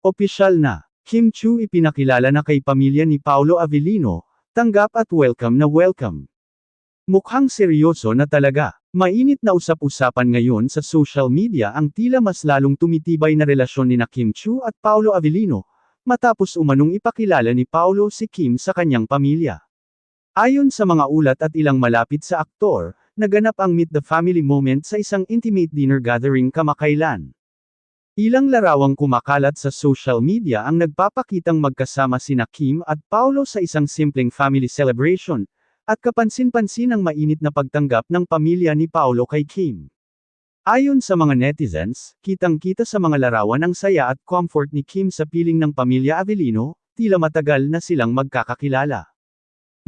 Opisyal na, Kim Chu ipinakilala na kay pamilya ni Paolo Avellino, tanggap at welcome na welcome. Mukhang seryoso na talaga. Mainit na usap-usapan ngayon sa social media ang tila mas lalong tumitibay na relasyon ni na Kim Chu at Paolo Avellino, matapos umanong ipakilala ni Paolo si Kim sa kanyang pamilya. Ayon sa mga ulat at ilang malapit sa aktor, naganap ang Meet the Family moment sa isang intimate dinner gathering kamakailan. Ilang larawang kumakalat sa social media ang nagpapakitang magkasama sina Kim at Paolo sa isang simpleng family celebration, at kapansin-pansin ang mainit na pagtanggap ng pamilya ni Paolo kay Kim. Ayon sa mga netizens, kitang-kita sa mga larawan ang saya at comfort ni Kim sa piling ng pamilya Avellino, tila matagal na silang magkakakilala.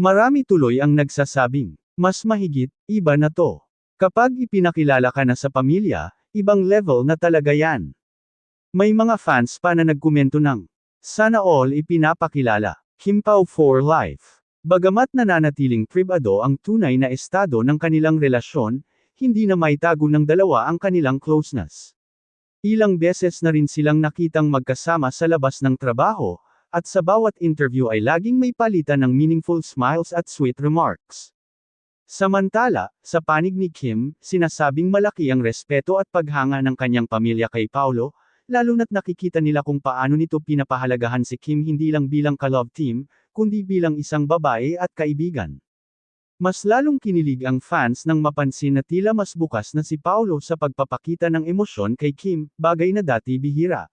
Marami tuloy ang nagsasabing, mas mahigit, iba na to. Kapag ipinakilala ka na sa pamilya, ibang level na talaga yan. May mga fans pa na nagkomento ng, sana all ipinapakilala, Kim Pao for life. Bagamat nananatiling pribado ang tunay na estado ng kanilang relasyon, hindi na maitago ng dalawa ang kanilang closeness. Ilang beses na rin silang nakitang magkasama sa labas ng trabaho, at sa bawat interview ay laging may palitan ng meaningful smiles at sweet remarks. Samantala, sa panig ni Kim, sinasabing malaki ang respeto at paghanga ng kanyang pamilya kay Paulo, lalo na't nakikita nila kung paano nito pinapahalagahan si Kim hindi lang bilang ka-love team, kundi bilang isang babae at kaibigan. Mas lalong kinilig ang fans nang mapansin na tila mas bukas na si Paulo sa pagpapakita ng emosyon kay Kim, bagay na dati bihira.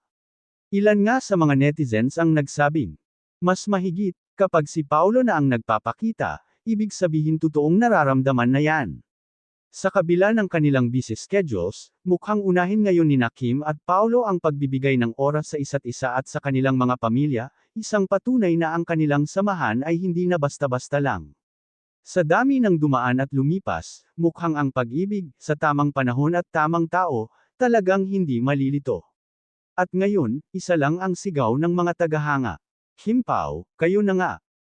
Ilan nga sa mga netizens ang nagsabing, mas mahigit, kapag si Paulo na ang nagpapakita, ibig sabihin totoong nararamdaman na yan. Sa kabila ng kanilang busy schedules, mukhang unahin ngayon ni Kim at Paulo ang pagbibigay ng oras sa isa't isa at sa kanilang mga pamilya, isang patunay na ang kanilang samahan ay hindi na basta-basta lang. Sa dami ng dumaan at lumipas, mukhang ang pag-ibig, sa tamang panahon at tamang tao, talagang hindi malilito. At ngayon, isa lang ang sigaw ng mga tagahanga. Kim Pao, kayo na nga.